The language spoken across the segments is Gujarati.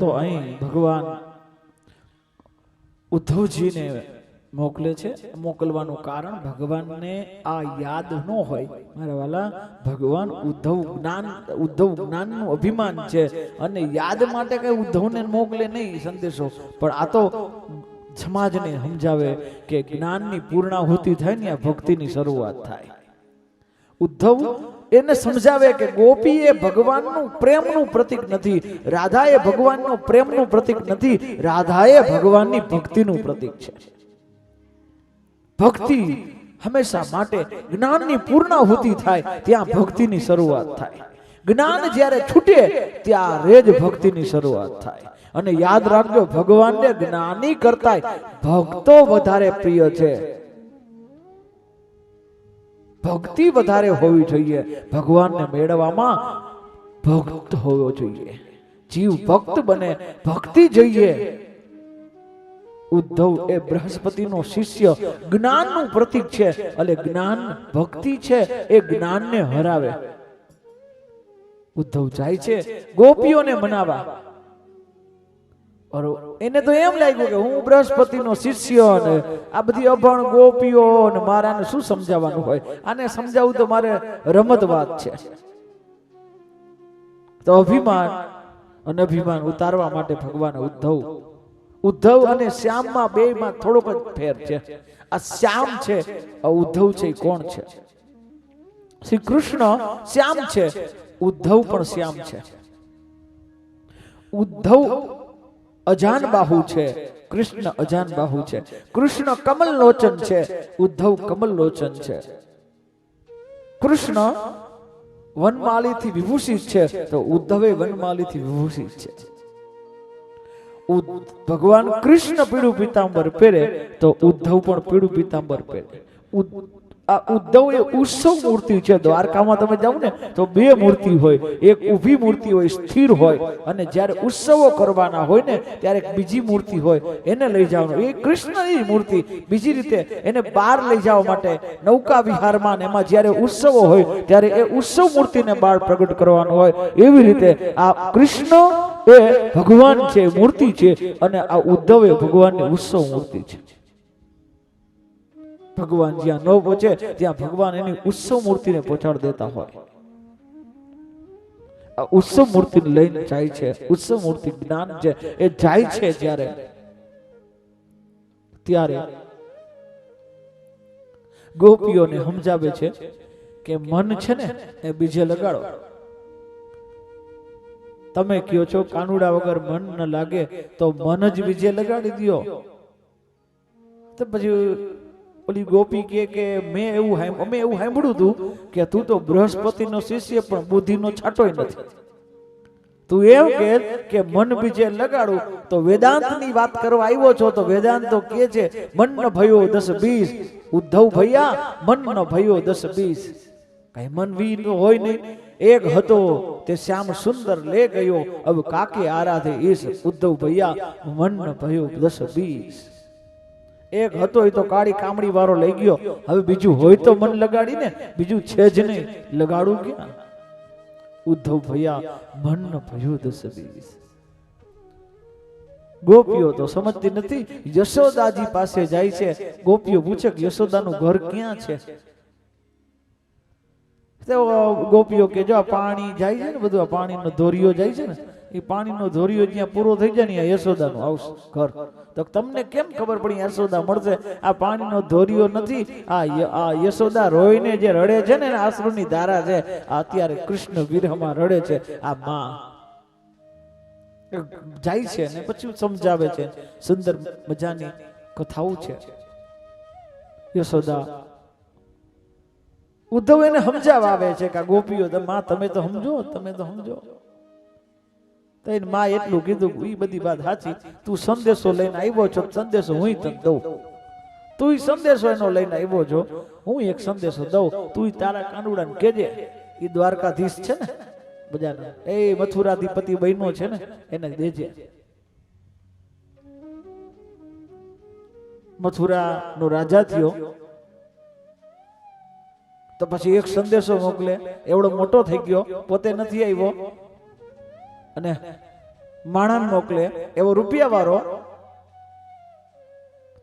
તો અહીં ભગવાન ઉદ્ધવજીને મોકલે છે. મોકલવાનું કારણ ભગવાનને આ યાદ ન હોય. મારા વાલા, ભગવાન ઉદ્ધવ જ્ઞાન, ઉદ્ધવ જ્ઞાનનું અભિમાન છે અને યાદ માટે કઈ ઉદ્ધવને મોકલે નહીં સંદેશો. પણ આ તો સમાજને સમજાવે કે જ્ઞાનની પૂર્ણાહુતિ થાય ને આ ભક્તિની શરૂઆત થાય. ઉદ્ધવ એને સમજાવે કે ગોપી એ ભગવાનનું પ્રેમનું પ્રતીક નથી રાધા એ ભગવાનનો પ્રેમનું પ્રતીક નથી રાધા એ ભગવાનની ભક્તિનું પ્રતીક છે. ભક્તિ હંમેશા માટે જ્ઞાનની પૂર્ણાહુતિ થાય, ત્યાં ભક્તિની શરૂઆત થાય. જ્ઞાન જ્યારે છૂટે, ત્યારે જ ભક્તિની શરૂઆત થાય. અને યાદ રાખજો, ભગવાનને જ્ઞાની કરતા ભક્તો વધારે પ્રિય છે. ભક્તિ વધારે હોવી જોઈએ. ભગવાનને મેળવવામાં ભક્ત હોવો જોઈએ. જીવ ભક્ત બને, ભક્તિ જોઈએ. ઉદ્ધવ એ બૃહસ્પતિનો શિષ્ય જ્ઞાનનું પ્રતીક છે. એટલે જ્ઞાન ભક્તિ છે, એ જ્ઞાનને હરાવે. ઉદ્ધવ જાય છે, ગોપીઓને મનાવા. એને તો એમ લાગ્યું કે હું બૃહસ્પતિનો શિષ્ય ને આ બધી અભણ ગોપીઓ ને મારાને શું સમજાવવાનું હોય? આને સમજાવવું તો મારે રમત વાત છે. તો અભિમાન અને અભિમાન ઉતારવા માટે ભગવાન ઉદ્ધવ ઉદ્ધવ અને શ્યામમાં બે માં થોડોક જ ફેર છે. આ શ્યામ છે, આ ઉદ્ધવ છે કોણ છે? શ્રી કૃષ્ણ શ્યામ છે, ઉદ્ધવ પણ શ્યામ છે. ઉદ્ધવ અજાન બાહુ છે. કૃષ્ણ અજાન બાહુ છે. કૃષ્ણ કમલ લોચન છે. ઉદ્ધવ કમલ લોચન છે. કૃષ્ણ વનમાલીથી વિભૂષિત છે. તો ઉદ્ધવે વનમાલીથી વિભૂષિત છે. ભગવાન કૃષ્ણ પીળું પીતાંબર પહેરે તો ઉદ્ધવ પણ પીળું પીતાંબર પહેરે. આ ઉદ્ધવ એ ઉત્સવ મૂર્તિ છે. દ્વારકામાં તમે જાઓ ને તો બે મૂર્તિ હોય. એક ઊભી મૂર્તિ હોય સ્થિર હોય. અને જ્યારે ઉત્સવો કરવાના હોય ને ત્યારે બીજી મૂર્તિ હોય. એને લઈ જવાનું. એ કૃષ્ણની મૂર્તિ. બીજી રીતે એને બહાર લઈ જવા માટે નૌકા વિહારમાં ને એમાં જ્યારે ઉત્સવો હોય ત્યારે એ ઉત્સવ મૂર્તિને બહાર પ્રગટ કરવાનું હોય. એવી રીતે આ કૃષ્ણ એ ભગવાન છે મૂર્તિ છે અને આ ઉદ્ધવ એ ભગવાનની ઉત્સવ મૂર્તિ છે. ભગવાન જ્યાં ન પહોંચે, ત્યાં ભગવાન એની ઉત્સવ મૂર્તિને પહોંચાડી દેતા હોય. આ ઉત્સવ મૂર્તિ લઈને જાય છે, ઉત્સવ મૂર્તિ જ્ઞાન છે એ જાય છે જ્યારે, ત્યારે ગોપીઓને સમજાવે છે કે મન છે ને, એ બીજે લગાડો. તમે કયો છો કાનુડા વગર મન ન લાગે, તો મન જ બીજે લગાડી દ્યો. તો પછી ઓલી ગોપી કે કે મેં એવું અમે એવું સાંભળ્યું હતું કે તું તો બૃહસ્પતિનો શિષ્ય પણ બુદ્ધિનો છાંટોય નથી. તું એમ કે કે મન બીજે લગાડું, તો વેદાંતની વાત કરવા આવ્યો છો, તો વેદાંત તો કે છે, મન ન ભયો દસ બીસ. ઉદ્ધવ ભૈયા, મન ન ભયો દસ બીસ. કઈ મન વી હોય નહીં. એક હતો, તે શ્યામ સુંદર લે ગયો. હવે કાકે આરાધે ઈશ ઉદ્ધવ ભૈયા, મન ન ભયો દસ બીસ. એક હતો એ તો કાળી કામડી વાળો લઈ ગયો. હવે બીજું હોય તો મન લગાડી ને બીજું છે જ નહીં. લગાડું ક્યાં? ઉદ્ધવ ભૈયા, મન ભયો ગોપીઓ તો સમજતી નથી, યશોદાજી પાસે જાય છે. ગોપીઓ પૂછે કે યશોદાનું ઘર ક્યાં છે? ગોપીઓ કે જો આ પાણી જાય છે ને, બધું આ પાણીનો ધોરીઓ જાય છે ને એ પાણીનો ધોરિયો જ્યાં પૂરો થઈ જાય ને યશોદાનું આવશે. ઘર. તો તમને કેમ ખબર પડી યશોદા મળશે? આ પાણીનો ધોરિયો નથી. આ આ યશોદા રોઈને જે રડે છે ને એના ધારા છે અત્યારે કૃષ્ણ વિરહમાં રડે છે. આ માં જાય છે ને પછી સમજાવે છે. સુંદર મજાની કથાઓ છે. યશોદા ઉદ્ધવ એને સમજાવ આવે છે કે ગોપીઓ, માં, તમે તો સમજો, તમે તો સમજો. તો માં એટલું કીધું એ બધી વાત સાચી. તું સંદેશો લઈને આવ્યો છો સંદેશો હું તને દઉં. તું સંદેશો એનો લઈને આવ્યો છો, હું એક સંદેશો દઉં. તું તારા કાનુડાને કેજે એ દ્વારકાધીશ છે ને બજારનો એ મથુરાધિપતિ બહેનો છે ને, એને દેજે. મથુરા નો રાજા થયો. તો પછી એક સંદેશો મોકલે. એવડો મોટો થઈ ગયો, પોતે નથી આવ્યો. અને માણસ મોકલે એવો રૂપિયા વાળો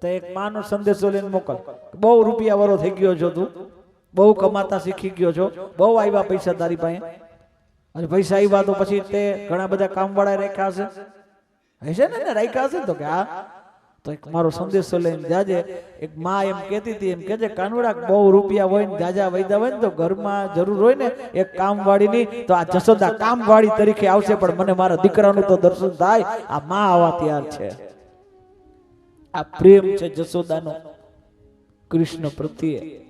તો એક માનો સંદેશો લઈને મોકલ. બહુ રૂપિયા વાળો થઈ ગયો છો તું. બહુ કમાતા શીખી ગયો છો. બહુ આવ્યા પૈસા તારી પાસે. અને પૈસા આવ્યા તો પછી તે ઘણા બધા કામવાળા રાખ્યા હશે. હશે ને? રાખ્યા હશે તો કે હા. તો એક મારો સંદેશો લઈને જાજે એક માં એમ કહેતી હતી એમ કે છે કાનુડા બહુ રૂપિયા હોય ને જાજા વૈદા હોય ને તો ઘરમાં જરૂર હોય ને એક કામવાળીની તો આ જસોદા કામવાળી તરીકે આવશે પણ મને મારા દીકરાનું તો દર્શન થાય આ માં આવા તૈયાર છે. આ પ્રેમ છે જસોદાનો કૃષ્ણ પ્રત્યે.